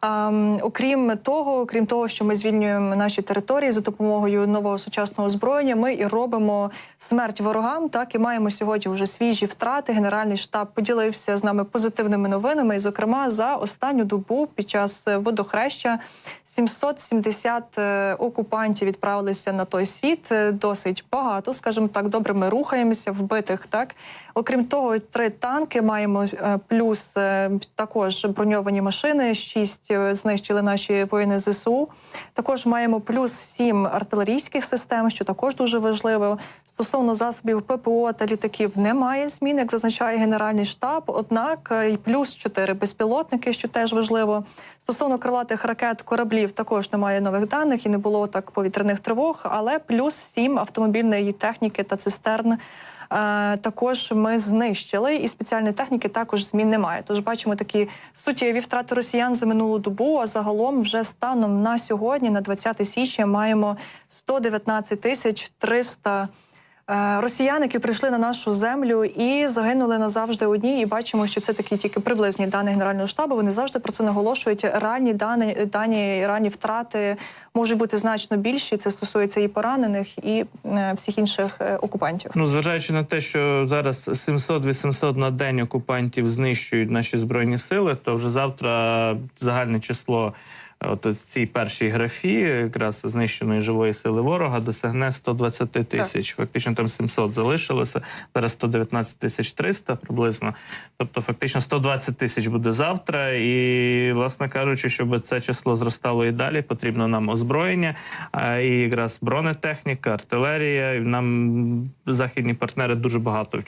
А, окрім того, окрім того, що ми звільнюємо наші території за допомогою нового сучасного озброєння, ми і робимо смерть ворогам. Так і маємо сьогодні вже свіжі втрати. Генеральний штаб поділився з нами позитивними новинами. І, зокрема, за останню добу під час водохреща 770 е, окупантів відправилися на той світ. Е, Досить багато, скажімо так, добре. Ми рухаємося вбитих. Так окрім того, три танки маємо е, плюс також броньовані машини. Шість е, знищили наші воїни зсу. Також маємо плюс сім артилерійських систем, що також дуже важливо. Стосовно засобів ППО та літаків немає змін, як зазначає Генеральний штаб. Однак е, і плюс чотири безпілотники, що теж важливо. Стосовно крилатих ракет кораблів також немає нових даних і не було так повітряних тривог, але плюс сім автомобільної техніки та цистерн. Е, Також ми знищили, і спеціальної техніки також змін немає. Тож бачимо такі суттєві втрати росіян за минулу добу. А загалом, вже станом на сьогодні, на 20 січня, маємо 119 тисяч 300 Е, Росіян, які прийшли на нашу землю і загинули назавжди одні, і бачимо, що це такі тільки приблизні дані генерального штабу. Вони завжди про це наголошують. Реальні дані, дані, реальні втрати можуть бути значно більші. Це стосується і поранених, і е, всіх інших е, окупантів. Ну, зважаючи на те, що зараз 700-800 на день окупантів знищують наші збройні сили, то вже завтра загальне число. От в цій першій графі якраз знищеної живої сили ворога досягне 120 тисяч. Фактично там 700 залишилося. Зараз 119 тисяч 300 приблизно. Тобто, фактично 120 тисяч буде завтра. І, власне кажучи, щоб це число зростало і далі, потрібно нам озброєння, і якраз бронетехніка, артилерія. Нам західні партнери дуже багато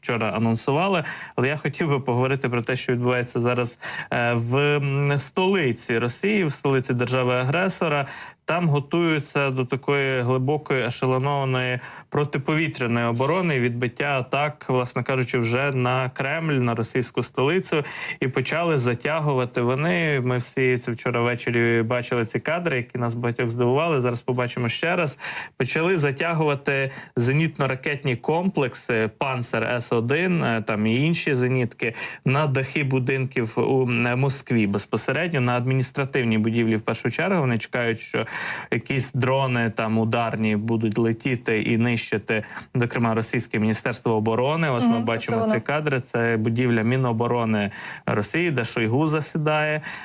вчора анонсували. Але я хотів би поговорити про те, що відбувається зараз е, в столиці Росії, в столиці держави-агресора. Там готуються до такої глибокої ешелонованої протиповітряної оборони відбиття атак, власне кажучи, вже на Кремль, на російську столицю, і почали затягувати вони. Ми всі це вчора ввечері бачили ці кадри, які нас багатьох здивували. Зараз побачимо ще раз. Почали затягувати зенітно-ракетні комплекси Панцер С 1 там і інші зенітки на дахи будинків у е, Москві безпосередньо на адміністративній будівлі. В першу чергу вони чекають, що якісь дрони там ударні будуть летіти і нищити, зокрема, російське міністерство оборони. Ось ми бачимо ці кадри. Це будівля Міноборони Росії, де Шойгу засідає.